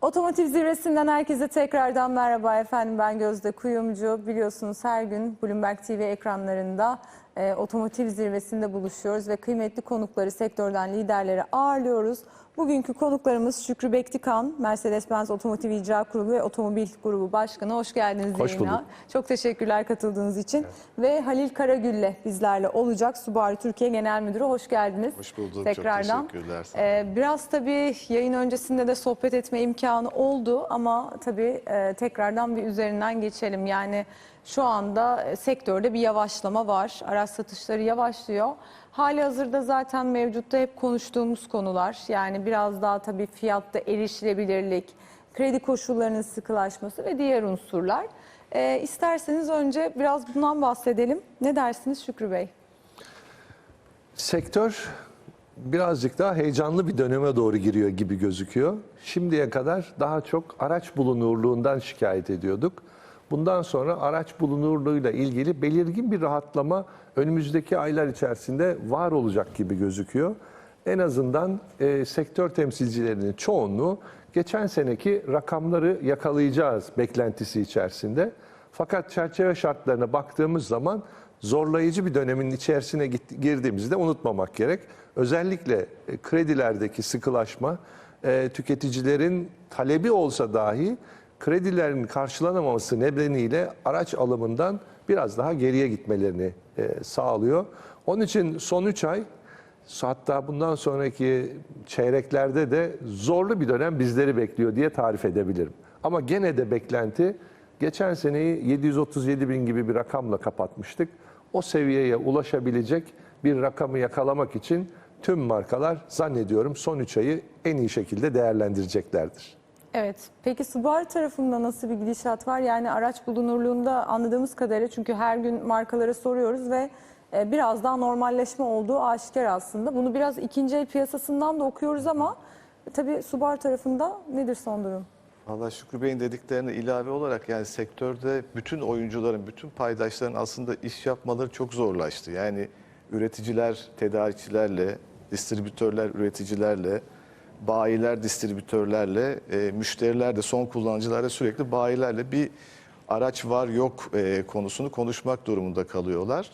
Otomotiv zirvesinden herkese tekrardan merhaba efendim. Ben Gözde Kuyumcu. Biliyorsunuz her gün Bloomberg TV ekranlarında e, otomotiv zirvesinde buluşuyoruz ve kıymetli konukları, sektörden liderleri ağırlıyoruz. Bugünkü konuklarımız Şükrü Bektikan, Mercedes-Benz Otomotiv İcra Kurulu ve Otomobil Grubu Başkanı. Hoş geldiniz Hoş yayına. bulduk. Çok teşekkürler katıldığınız için. Ve Halil Karagül'le bizlerle olacak. Subaru Türkiye Genel Müdürü. Hoş geldiniz. Hoş bulduk, çok Tekrardan. teşekkürler, sağ olun. Ee, biraz tabii yayın öncesinde de sohbet etme imkanı oldu ama tabii e, tekrardan bir üzerinden geçelim. Yani şu anda e, sektörde bir yavaşlama var. Araç satışları yavaşlıyor. Hali hazırda zaten mevcutta hep konuştuğumuz konular. Yani biraz daha tabii fiyatta erişilebilirlik, kredi koşullarının sıkılaşması ve diğer unsurlar. Ee, isterseniz önce biraz bundan bahsedelim. Ne dersiniz Şükrü Bey? Sektör birazcık daha heyecanlı bir döneme doğru giriyor gibi gözüküyor. Şimdiye kadar daha çok araç bulunurluğundan şikayet ediyorduk. Bundan sonra araç bulunurluğuyla ilgili belirgin bir rahatlama önümüzdeki aylar içerisinde var olacak gibi gözüküyor. En azından e, sektör temsilcilerinin çoğunluğu geçen seneki rakamları yakalayacağız beklentisi içerisinde. Fakat çerçeve şartlarına baktığımız zaman zorlayıcı bir dönemin içerisine git- girdiğimizde unutmamak gerek. Özellikle e, kredilerdeki sıkılaşma, e, tüketicilerin talebi olsa dahi kredilerin karşılanamaması nedeniyle araç alımından biraz daha geriye gitmelerini e, sağlıyor. Onun için son 3 ay hatta bundan sonraki çeyreklerde de zorlu bir dönem bizleri bekliyor diye tarif edebilirim. Ama gene de beklenti geçen seneyi 737 bin gibi bir rakamla kapatmıştık. O seviyeye ulaşabilecek bir rakamı yakalamak için tüm markalar zannediyorum son 3 ayı en iyi şekilde değerlendireceklerdir. Evet. Peki Subaru tarafında nasıl bir gidişat var? Yani araç bulunurluğunda anladığımız kadarıyla çünkü her gün markalara soruyoruz ve e, biraz daha normalleşme olduğu aşikar aslında. Bunu biraz ikinci el piyasasından da okuyoruz ama tabii Subaru tarafında nedir son durum? Valla Şükrü Bey'in dediklerine ilave olarak yani sektörde bütün oyuncuların, bütün paydaşların aslında iş yapmaları çok zorlaştı. Yani üreticiler tedarikçilerle, distribütörler üreticilerle, bayiler distribütörlerle, e, müşteriler de son kullanıcılarla sürekli bayilerle bir araç var yok e, konusunu konuşmak durumunda kalıyorlar.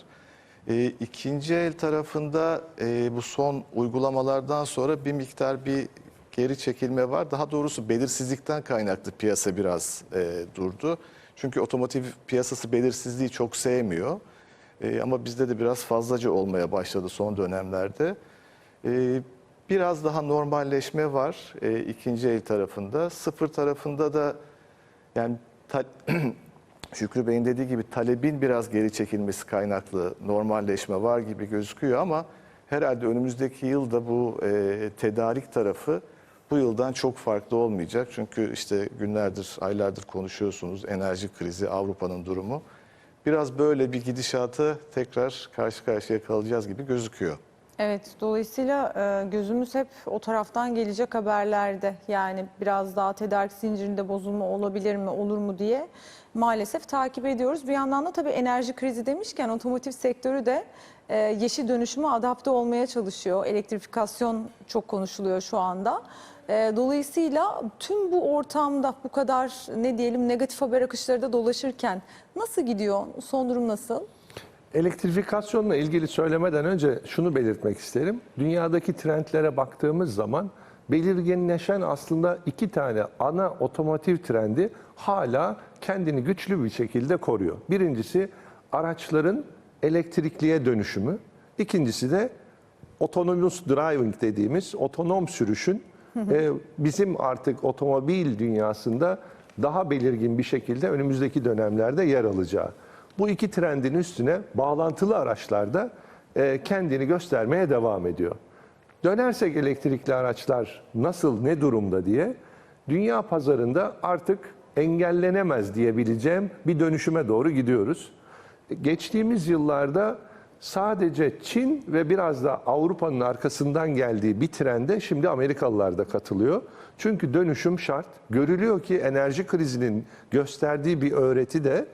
E, ikinci el tarafında e, bu son uygulamalardan sonra bir miktar bir geri çekilme var. Daha doğrusu belirsizlikten kaynaklı piyasa biraz e, durdu. Çünkü otomotiv piyasası belirsizliği çok sevmiyor. E, ama bizde de biraz fazlaca olmaya başladı son dönemlerde. E, biraz daha normalleşme var e, ikinci el tarafında. Sıfır tarafında da yani Şükrü Bey'in dediği gibi talebin biraz geri çekilmesi kaynaklı normalleşme var gibi gözüküyor ama herhalde önümüzdeki yılda bu e, tedarik tarafı bu yıldan çok farklı olmayacak. Çünkü işte günlerdir, aylardır konuşuyorsunuz enerji krizi, Avrupa'nın durumu. Biraz böyle bir gidişatı tekrar karşı karşıya kalacağız gibi gözüküyor. Evet, dolayısıyla e, gözümüz hep o taraftan gelecek haberlerde. Yani biraz daha tedarik zincirinde bozulma olabilir mi, olur mu diye maalesef takip ediyoruz. Bir yandan da tabii enerji krizi demişken otomotiv sektörü de e, yeşil dönüşüme adapte olmaya çalışıyor. Elektrifikasyon çok konuşuluyor şu anda. E, Dolayısıyla tüm bu ortamda bu kadar ne diyelim negatif haber akışları da dolaşırken nasıl gidiyor? Son durum nasıl? Elektrifikasyonla ilgili söylemeden önce şunu belirtmek isterim. Dünyadaki trendlere baktığımız zaman belirginleşen aslında iki tane ana otomotiv trendi hala kendini güçlü bir şekilde koruyor. Birincisi araçların elektrikliye dönüşümü. İkincisi de autonomous driving dediğimiz otonom sürüşün e, bizim artık otomobil dünyasında daha belirgin bir şekilde önümüzdeki dönemlerde yer alacağı. Bu iki trendin üstüne bağlantılı araçlarda e, kendini göstermeye devam ediyor. Dönersek elektrikli araçlar nasıl, ne durumda diye dünya pazarında artık engellenemez diyebileceğim bir dönüşüme doğru gidiyoruz. Geçtiğimiz yıllarda sadece Çin ve biraz da Avrupa'nın arkasından geldiği bir trende şimdi Amerikalılar da katılıyor. Çünkü dönüşüm şart. Görülüyor ki enerji krizinin gösterdiği bir öğreti de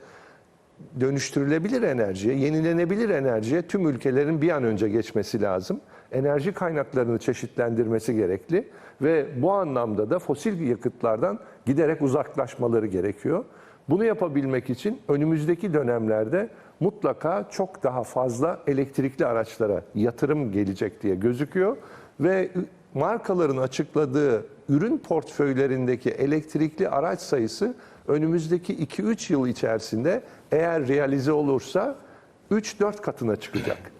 dönüştürülebilir enerjiye, yenilenebilir enerjiye tüm ülkelerin bir an önce geçmesi lazım. enerji kaynaklarını çeşitlendirmesi gerekli ve bu anlamda da fosil yakıtlardan giderek uzaklaşmaları gerekiyor. Bunu yapabilmek için önümüzdeki dönemlerde mutlaka çok daha fazla elektrikli araçlara yatırım gelecek diye gözüküyor ve markaların açıkladığı ürün portföylerindeki elektrikli araç sayısı önümüzdeki 2-3 yıl içerisinde eğer realize olursa 3-4 katına çıkacak.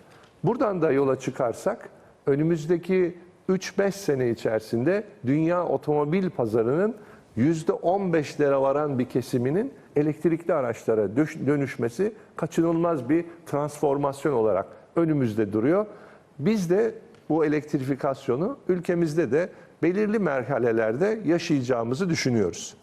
Buradan da yola çıkarsak önümüzdeki 3-5 sene içerisinde dünya otomobil pazarının %15'lere varan bir kesiminin elektrikli araçlara dönüşmesi kaçınılmaz bir transformasyon olarak önümüzde duruyor. Biz de bu elektrifikasyonu ülkemizde de belirli merhalelerde yaşayacağımızı düşünüyoruz.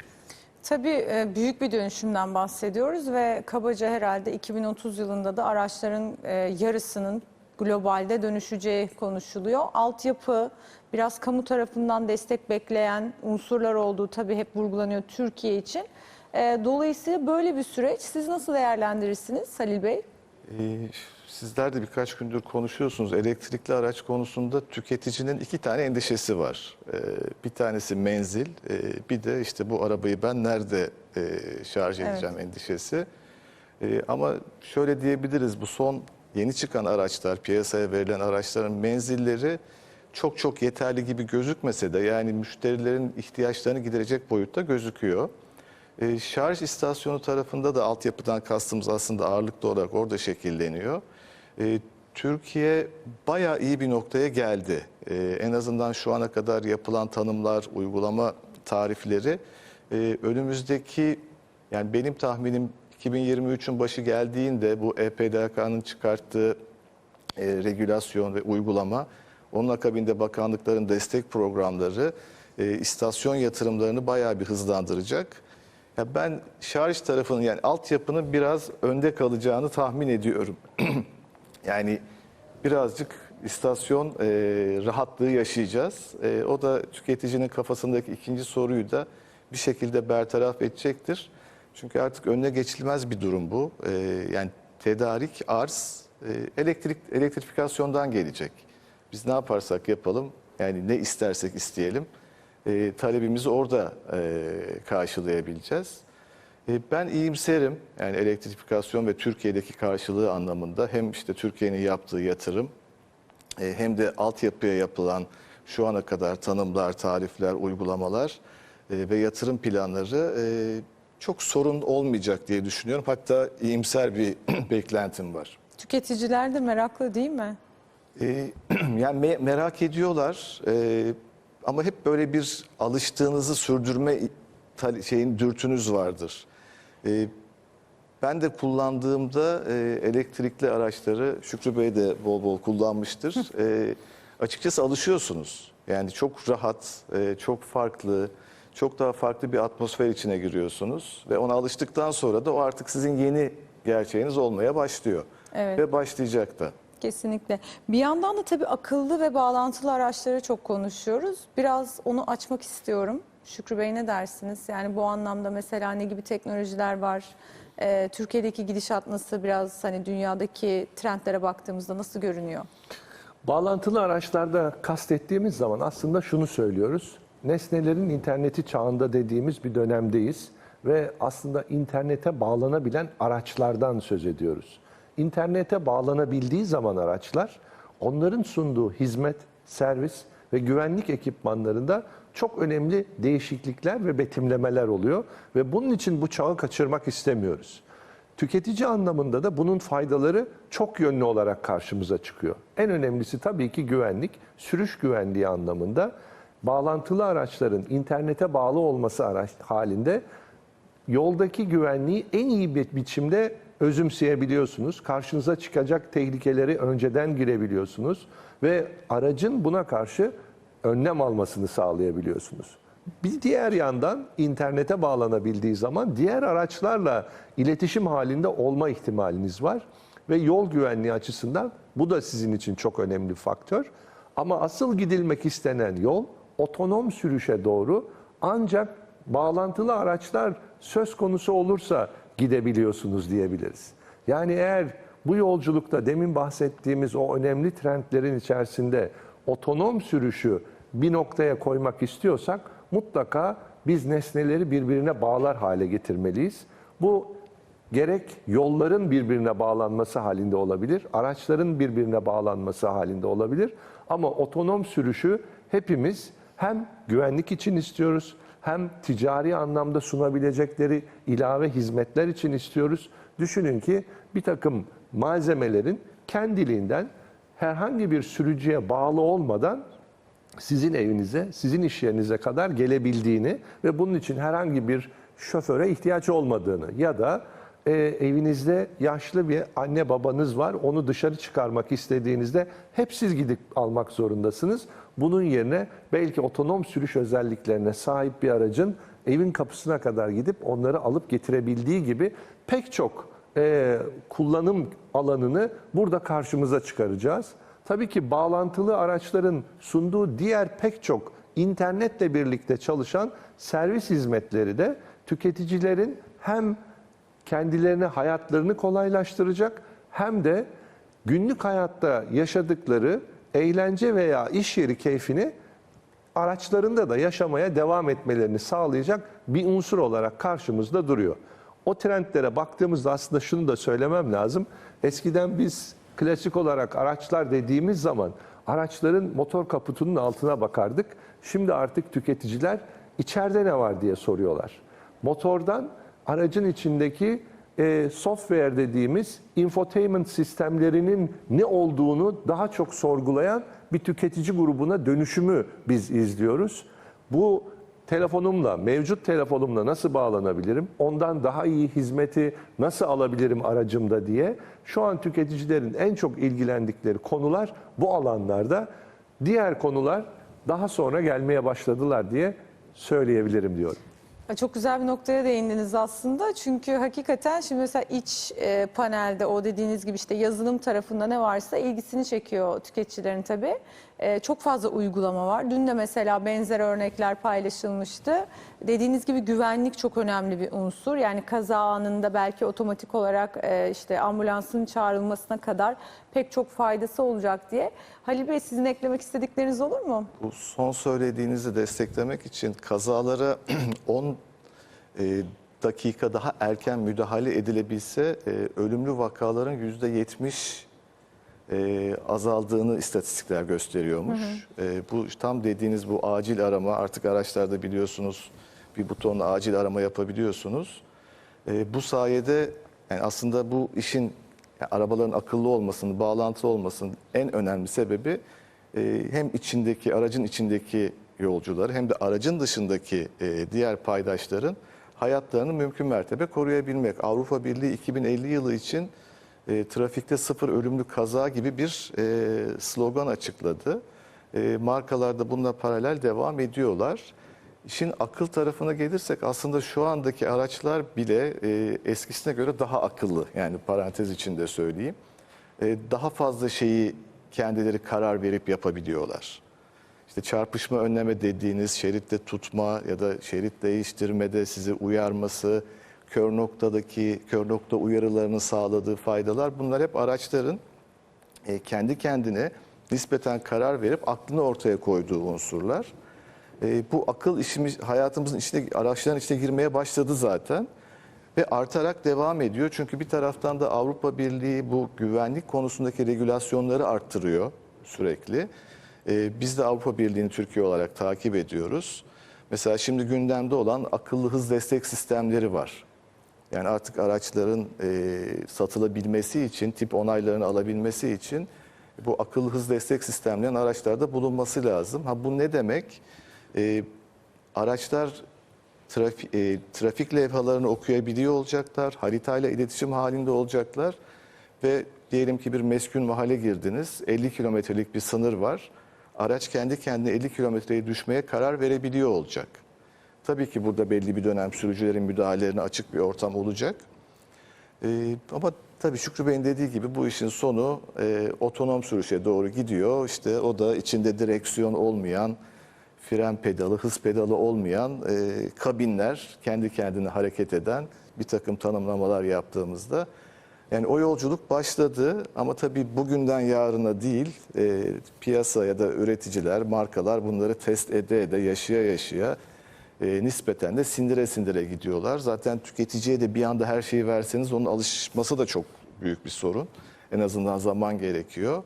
Tabii e, büyük bir dönüşümden bahsediyoruz ve kabaca herhalde 2030 yılında da araçların e, yarısının globalde dönüşeceği konuşuluyor. Altyapı biraz kamu tarafından destek bekleyen unsurlar olduğu tabii hep vurgulanıyor Türkiye için. E, Dolayısıyla böyle bir süreç siz nasıl değerlendirirsiniz Halil Bey? Sizler de birkaç gündür konuşuyorsunuz. Elektrikli araç konusunda tüketicinin iki tane endişesi var. Ee, Bir tanesi menzil, e, bir de işte bu arabayı ben nerede e, şarj Evet. edeceğim endişesi. Ee, Ama şöyle diyebiliriz, bu son yeni çıkan araçlar, piyasaya verilen araçların menzilleri çok çok yeterli gibi gözükmese de yani müşterilerin ihtiyaçlarını giderecek boyutta gözüküyor. E, şarj istasyonu tarafında da altyapıdan kastımız aslında ağırlıklı olarak orada şekilleniyor. E, Türkiye bayağı iyi bir noktaya geldi. E, en azından şu ana kadar yapılan tanımlar, uygulama tarifleri e, önümüzdeki yani benim tahminim 2023'ün başı geldiğinde bu EPDK'nın çıkarttığı e, regülasyon ve uygulama, onun akabinde bakanlıkların destek programları e, istasyon yatırımlarını bayağı bir hızlandıracak. Ya ben şarj tarafının yani altyapının biraz önde kalacağını tahmin ediyorum. yani birazcık istasyon e, rahatlığı yaşayacağız. E, o da tüketicinin kafasındaki ikinci soruyu da bir şekilde bertaraf edecektir. Çünkü artık önüne geçilmez bir durum bu. E, yani tedarik, arz, e, elektrik elektrifikasyondan gelecek. Biz ne yaparsak yapalım, yani ne istersek isteyelim, e, talebimizi orada e, karşılayabileceğiz. E, Ben iyimserim yani elektrifikasyon ve Türkiye'deki karşılığı anlamında hem işte Türkiye'nin yaptığı yatırım e, hem de altyapıya yapılan şu ana kadar tanımlar, tarifler, uygulamalar e, ve yatırım planları çok sorun olmayacak diye düşünüyorum. Hatta iyimser bir beklentim var. Tüketiciler de meraklı değil mi? Yani me- merak ediyorlar ama hep böyle bir alıştığınızı sürdürme şeyin dürtünüz vardır. Ee, ben de kullandığımda e, elektrikli araçları Şükrü Bey de bol bol kullanmıştır. Ee, açıkçası alışıyorsunuz. Yani çok rahat, e, çok farklı, çok daha farklı bir atmosfer içine giriyorsunuz ve ona alıştıktan sonra da o artık sizin yeni gerçeğiniz olmaya başlıyor Evet. ve başlayacak da. Kesinlikle. Bir yandan da tabii akıllı ve bağlantılı araçları çok konuşuyoruz. Biraz onu açmak istiyorum. Şükrü Bey ne dersiniz? Yani bu anlamda mesela ne gibi teknolojiler var? Ee, Türkiye'deki gidişat nasıl? Biraz hani dünyadaki trendlere baktığımızda nasıl görünüyor? Bağlantılı araçlarda kastettiğimiz zaman aslında şunu söylüyoruz. Nesnelerin interneti çağında dediğimiz bir dönemdeyiz ve aslında internete bağlanabilen araçlardan söz ediyoruz. İnternete bağlanabildiği zaman araçlar onların sunduğu hizmet, servis ve güvenlik ekipmanlarında çok önemli değişiklikler ve betimlemeler oluyor ve bunun için bu çağı kaçırmak istemiyoruz. Tüketici anlamında da bunun faydaları çok yönlü olarak karşımıza çıkıyor. En önemlisi tabii ki güvenlik, sürüş güvenliği anlamında bağlantılı araçların internete bağlı olması araç halinde yoldaki güvenliği en iyi bir biçimde özümseyebiliyorsunuz. Karşınıza çıkacak tehlikeleri önceden girebiliyorsunuz ve aracın buna karşı önlem almasını sağlayabiliyorsunuz. Bir diğer yandan internete bağlanabildiği zaman diğer araçlarla iletişim halinde olma ihtimaliniz var ve yol güvenliği açısından bu da sizin için çok önemli faktör. Ama asıl gidilmek istenen yol otonom sürüşe doğru ancak bağlantılı araçlar söz konusu olursa gidebiliyorsunuz diyebiliriz. Yani eğer bu yolculukta demin bahsettiğimiz o önemli trendlerin içerisinde otonom sürüşü bir noktaya koymak istiyorsak mutlaka biz nesneleri birbirine bağlar hale getirmeliyiz. Bu gerek yolların birbirine bağlanması halinde olabilir, araçların birbirine bağlanması halinde olabilir. Ama otonom sürüşü hepimiz hem güvenlik için istiyoruz, hem ticari anlamda sunabilecekleri ilave hizmetler için istiyoruz. Düşünün ki bir takım malzemelerin kendiliğinden herhangi bir sürücüye bağlı olmadan sizin evinize, sizin iş yerinize kadar gelebildiğini ve bunun için herhangi bir şoföre ihtiyaç olmadığını ya da e, evinizde yaşlı bir anne babanız var, onu dışarı çıkarmak istediğinizde hep siz gidip almak zorundasınız. Bunun yerine belki otonom sürüş özelliklerine sahip bir aracın evin kapısına kadar gidip onları alıp getirebildiği gibi pek çok e, kullanım alanını burada karşımıza çıkaracağız. Tabii ki bağlantılı araçların sunduğu diğer pek çok internetle birlikte çalışan servis hizmetleri de tüketicilerin hem kendilerine hayatlarını kolaylaştıracak hem de günlük hayatta yaşadıkları eğlence veya iş yeri keyfini araçlarında da yaşamaya devam etmelerini sağlayacak bir unsur olarak karşımızda duruyor. O trendlere baktığımızda aslında şunu da söylemem lazım. Eskiden biz klasik olarak araçlar dediğimiz zaman araçların motor kaputunun altına bakardık. Şimdi artık tüketiciler içeride ne var diye soruyorlar. Motordan aracın içindeki e, software dediğimiz infotainment sistemlerinin ne olduğunu daha çok sorgulayan bir tüketici grubuna dönüşümü biz izliyoruz. Bu telefonumla, mevcut telefonumla nasıl bağlanabilirim? Ondan daha iyi hizmeti nasıl alabilirim aracımda diye şu an tüketicilerin en çok ilgilendikleri konular bu alanlarda. Diğer konular daha sonra gelmeye başladılar diye söyleyebilirim diyorum. Çok güzel bir noktaya değindiniz aslında. Çünkü hakikaten şimdi mesela iç e, panelde o dediğiniz gibi işte yazılım tarafında ne varsa ilgisini çekiyor tüketicilerin tabii. E, çok fazla uygulama var. Dün de mesela benzer örnekler paylaşılmıştı. Dediğiniz gibi güvenlik çok önemli bir unsur. Yani kaza anında belki otomatik olarak e, işte ambulansın çağrılmasına kadar pek çok faydası olacak diye. Halil Bey sizin eklemek istedikleriniz olur mu? Bu son söylediğinizi desteklemek için kazalara 10 e, dakika daha erken müdahale edilebilse e, ölümlü vakaların %70 e, azaldığını istatistikler gösteriyormuş. E, bu tam dediğiniz bu acil arama artık araçlarda biliyorsunuz bir butonla acil arama yapabiliyorsunuz. E, bu sayede yani aslında bu işin yani arabaların akıllı olmasının, bağlantılı olmasının en önemli sebebi e, hem içindeki aracın içindeki yolcuları hem de aracın dışındaki e, diğer paydaşların hayatlarını mümkün mertebe koruyabilmek. Avrupa Birliği 2050 yılı için e, trafikte sıfır ölümlü kaza gibi bir e, slogan açıkladı. E, markalar da bununla paralel devam ediyorlar. İşin akıl tarafına gelirsek aslında şu andaki araçlar bile e, eskisine göre daha akıllı. Yani parantez içinde söyleyeyim. E, daha fazla şeyi kendileri karar verip yapabiliyorlar. İşte çarpışma önleme dediğiniz şeritte tutma ya da şerit değiştirmede sizi uyarması, kör noktadaki kör nokta uyarılarını sağladığı faydalar bunlar hep araçların e, kendi kendine nispeten karar verip aklını ortaya koyduğu unsurlar. E, bu akıl işimiz hayatımızın içine araçların içine girmeye başladı zaten ve artarak devam ediyor. Çünkü bir taraftan da Avrupa Birliği bu güvenlik konusundaki regülasyonları arttırıyor sürekli. E, biz de Avrupa Birliği'ni Türkiye olarak takip ediyoruz. Mesela şimdi gündemde olan akıllı hız destek sistemleri var. Yani artık araçların e, satılabilmesi için, tip onaylarını alabilmesi için bu akıllı hız destek sistemlerinin araçlarda bulunması lazım. Ha bu ne demek? E, araçlar trafik, e, trafik levhalarını okuyabiliyor olacaklar, haritayla iletişim halinde olacaklar ve diyelim ki bir meskun mahalle girdiniz, 50 kilometrelik bir sınır var. Araç kendi kendine 50 kilometreye düşmeye karar verebiliyor olacak. Tabii ki burada belli bir dönem sürücülerin müdahalelerine açık bir ortam olacak. Ee, ama tabii Şükrü Bey'in dediği gibi bu işin sonu e, otonom sürüşe doğru gidiyor. İşte o da içinde direksiyon olmayan, fren pedalı, hız pedalı olmayan e, kabinler, kendi kendine hareket eden bir takım tanımlamalar yaptığımızda Yani o yolculuk başladı ama tabii bugünden yarına değil e, piyasa ya da üreticiler, markalar bunları test ede ede yaşaya yaşaya e, nispeten de sindire sindire gidiyorlar. Zaten tüketiciye de bir anda her şeyi verseniz onun alışması da çok büyük bir sorun. En azından zaman gerekiyor.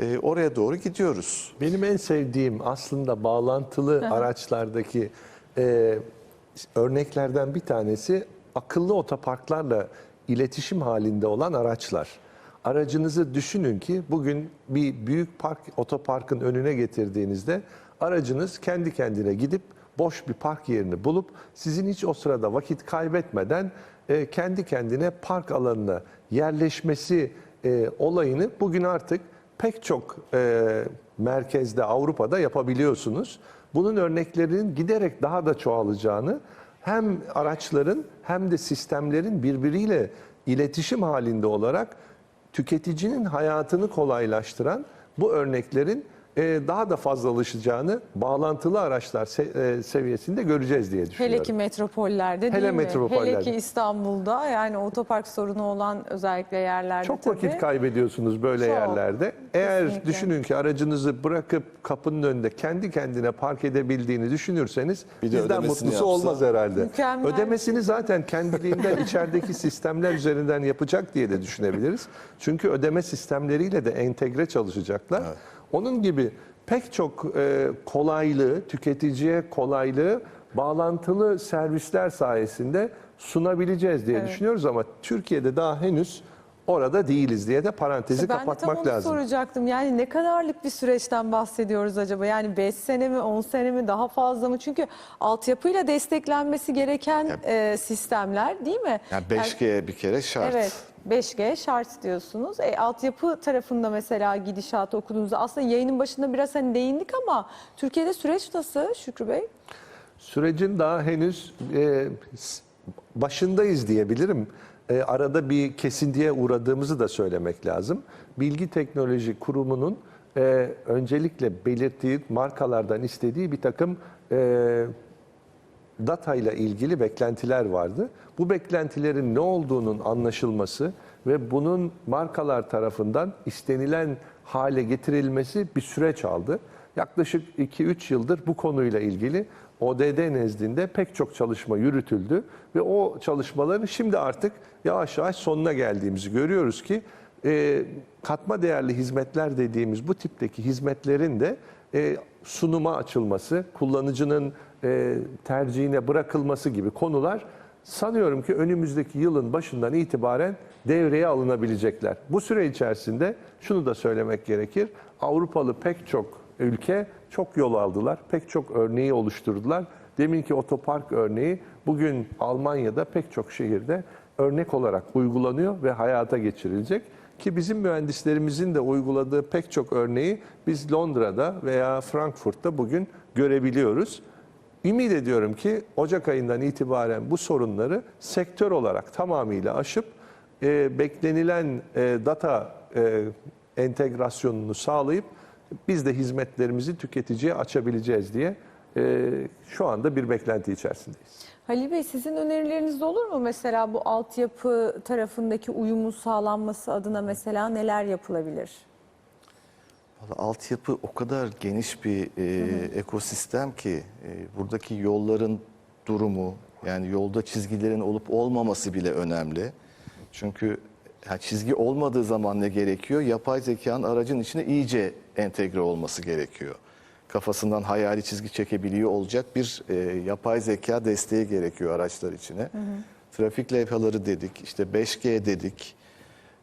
E, oraya doğru gidiyoruz. Benim en sevdiğim aslında bağlantılı araçlardaki e, örneklerden bir tanesi akıllı otoparklarla iletişim halinde olan araçlar. Aracınızı düşünün ki bugün bir büyük park otoparkın önüne getirdiğinizde aracınız kendi kendine gidip boş bir park yerini bulup sizin hiç o sırada vakit kaybetmeden e, kendi kendine park alanına yerleşmesi e, olayını bugün artık pek çok e, merkezde Avrupa'da yapabiliyorsunuz. Bunun örneklerinin giderek daha da çoğalacağını hem araçların hem de sistemlerin birbiriyle iletişim halinde olarak tüketicinin hayatını kolaylaştıran bu örneklerin e, daha da fazlalaşacağını bağlantılı araçlar se- e, seviyesinde göreceğiz diye düşünüyorum. Hele ki metropollerde değil Hele mi? metropollerde. Hele ki İstanbul'da yani otopark sorunu olan özellikle yerlerde Çok tabii. vakit kaybediyorsunuz böyle Çok. yerlerde. Eğer Kesinlikle. düşünün ki aracınızı bırakıp kapının önünde kendi kendine park edebildiğini düşünürseniz Bir de bizden ödemesini mutlusu yapsa. olmaz herhalde. Mükemmel. Ödemesini zaten kendiliğinden içerideki sistemler üzerinden yapacak diye de düşünebiliriz. Çünkü ödeme sistemleriyle de entegre çalışacaklar. Onun gibi pek çok e, kolaylığı, tüketiciye kolaylığı bağlantılı servisler sayesinde sunabileceğiz diye düşünüyoruz ama Türkiye'de daha henüz orada değiliz diye de parantezi ben de tam kapatmak onu lazım. soracaktım. Yani ne kadarlık bir süreçten bahsediyoruz acaba? Yani 5 sene mi, 10 sene mi, daha fazla mı? Çünkü altyapıyla desteklenmesi gereken e, sistemler değil mi? Yani 5G bir kere şart. Evet. 5G şart diyorsunuz. E, altyapı tarafında mesela gidişatı okuduğunuzda aslında yayının başında biraz hani değindik ama Türkiye'de süreç nasıl Şükrü Bey? Sürecin daha henüz e, başındayız diyebilirim. E, arada bir kesintiye uğradığımızı da söylemek lazım. Bilgi Teknoloji Kurumu'nun e, öncelikle belirttiği markalardan istediği bir takım e, data ile ilgili beklentiler vardı. Bu beklentilerin ne olduğunun anlaşılması ve bunun markalar tarafından istenilen hale getirilmesi bir süreç aldı. Yaklaşık 2-3 yıldır bu konuyla ilgili ODD nezdinde pek çok çalışma yürütüldü ve o çalışmaların şimdi artık yavaş yavaş sonuna geldiğimizi görüyoruz ki e, katma değerli hizmetler dediğimiz bu tipteki hizmetlerin de e, sunuma açılması, kullanıcının e, tercihine bırakılması gibi konular sanıyorum ki önümüzdeki yılın başından itibaren devreye alınabilecekler. Bu süre içerisinde şunu da söylemek gerekir. Avrupalı pek çok ülke çok yol aldılar, pek çok örneği oluşturdular. Deminki otopark örneği bugün Almanya'da pek çok şehirde örnek olarak uygulanıyor ve hayata geçirilecek. Ki bizim mühendislerimizin de uyguladığı pek çok örneği biz Londra'da veya Frankfurt'ta bugün görebiliyoruz. Ümit ediyorum ki Ocak ayından itibaren bu sorunları sektör olarak tamamıyla aşıp e, beklenilen e, data e, entegrasyonunu sağlayıp biz de hizmetlerimizi tüketiciye açabileceğiz diye e, şu anda bir beklenti içerisindeyiz. Halil Bey sizin önerileriniz olur mu? Mesela bu altyapı tarafındaki uyumun sağlanması adına mesela neler yapılabilir? Vallahi Altyapı o kadar geniş bir e, ekosistem ki e, buradaki yolların durumu yani yolda çizgilerin olup olmaması bile önemli. Çünkü ha, çizgi olmadığı zaman ne gerekiyor? Yapay zekanın aracın içine iyice entegre olması gerekiyor. Kafasından hayali çizgi çekebiliyor olacak bir e, yapay zeka desteği gerekiyor araçlar içine. Trafik levhaları dedik, işte 5G dedik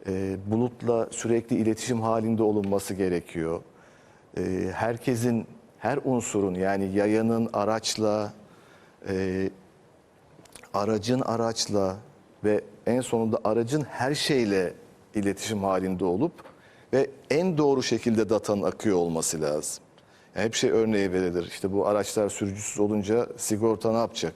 e, bulutla sürekli iletişim halinde olunması gerekiyor. E, herkesin, her unsurun yani yayanın araçla, e, aracın araçla ve en sonunda aracın her şeyle iletişim halinde olup ve en doğru şekilde datanın akıyor olması lazım. Yani hep şey örneği verilir. İşte bu araçlar sürücüsüz olunca sigorta ne yapacak?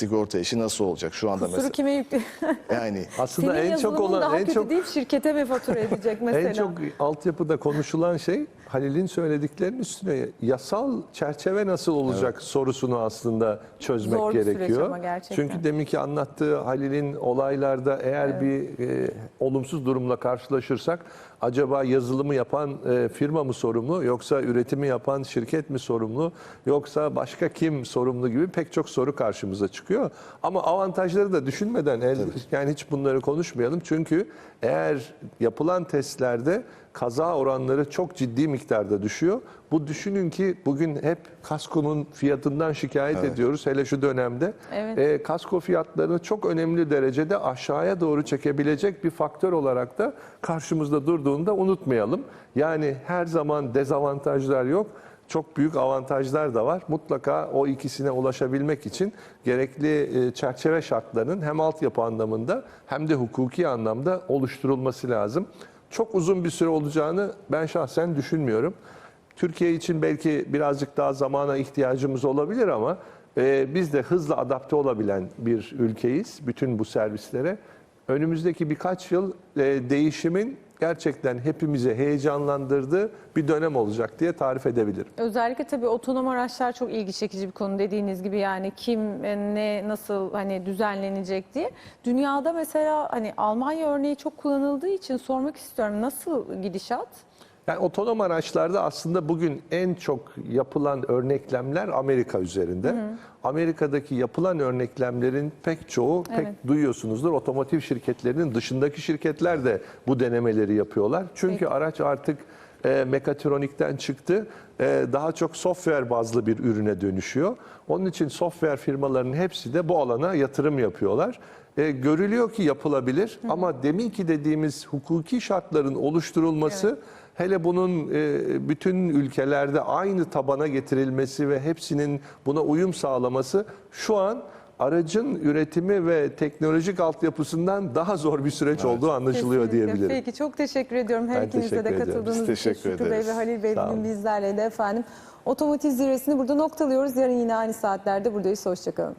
Sigorta işi nasıl olacak şu anda Kusuru mesela? kime yüklü? Yani Aslında Senin en çok olan daha en kötü çok deyip şirkete mi fatura edecek mesela? En çok altyapıda konuşulan şey Halil'in söylediklerinin üstüne yasal çerçeve nasıl olacak sorusunu aslında çözmek Zor bir süreç gerekiyor. ama gerçekten. Çünkü deminki anlattığı Halil'in olaylarda eğer bir e, olumsuz durumla karşılaşırsak acaba yazılımı yapan e, firma mı sorumlu yoksa üretimi yapan şirket mi sorumlu yoksa başka kim sorumlu gibi pek çok soru karşımıza çıkıyor. Ama avantajları da düşünmeden el, yani hiç bunları konuşmayalım. Çünkü eğer yapılan testlerde kaza oranları çok ciddi miktarda düşüyor. Bu düşünün ki bugün hep kaskonun fiyatından şikayet ediyoruz hele şu dönemde. Evet. E, kasko fiyatlarını çok önemli derecede aşağıya doğru çekebilecek bir faktör olarak da karşımızda durduğunu da unutmayalım. Yani her zaman dezavantajlar yok. Çok büyük avantajlar da var. Mutlaka o ikisine ulaşabilmek için gerekli e, çerçeve şartlarının hem altyapı anlamında hem de hukuki anlamda oluşturulması lazım. Çok uzun bir süre olacağını ben şahsen düşünmüyorum. Türkiye için belki birazcık daha zamana ihtiyacımız olabilir ama e, biz de hızla adapte olabilen bir ülkeyiz bütün bu servislere. Önümüzdeki birkaç yıl e, değişimin gerçekten hepimizi heyecanlandırdığı bir dönem olacak diye tarif edebilirim. Özellikle tabii otonom araçlar çok ilgi çekici bir konu dediğiniz gibi yani kim e, ne nasıl hani düzenlenecek diye. Dünyada mesela hani Almanya örneği çok kullanıldığı için sormak istiyorum nasıl gidişat? Yani otonom araçlarda aslında bugün en çok yapılan örneklemler Amerika üzerinde. Amerika'daki yapılan örneklemlerin pek çoğu Evet. pek duyuyorsunuzdur. Otomotiv şirketlerinin dışındaki şirketler de bu denemeleri yapıyorlar. Çünkü Peki. araç artık e, mekatronikten çıktı. E, daha çok software bazlı bir ürüne dönüşüyor. Onun için software firmalarının hepsi de bu alana yatırım yapıyorlar. E, görülüyor ki yapılabilir ama deminki dediğimiz hukuki şartların oluşturulması Hele bunun e, bütün ülkelerde aynı tabana getirilmesi ve hepsinin buna uyum sağlaması şu an aracın üretimi ve teknolojik altyapısından daha zor bir süreç olduğu anlaşılıyor Kesinlikle. diyebilirim. Peki çok teşekkür ediyorum her Ben ikinize de katıldığınız için. teşekkür Şükrü Bey ederiz. ve Halil Bey bugün olun. bizlerleydi efendim. Otomotiv zirvesini burada noktalıyoruz. Yarın yine aynı saatlerde buradayız. Hoşçakalın.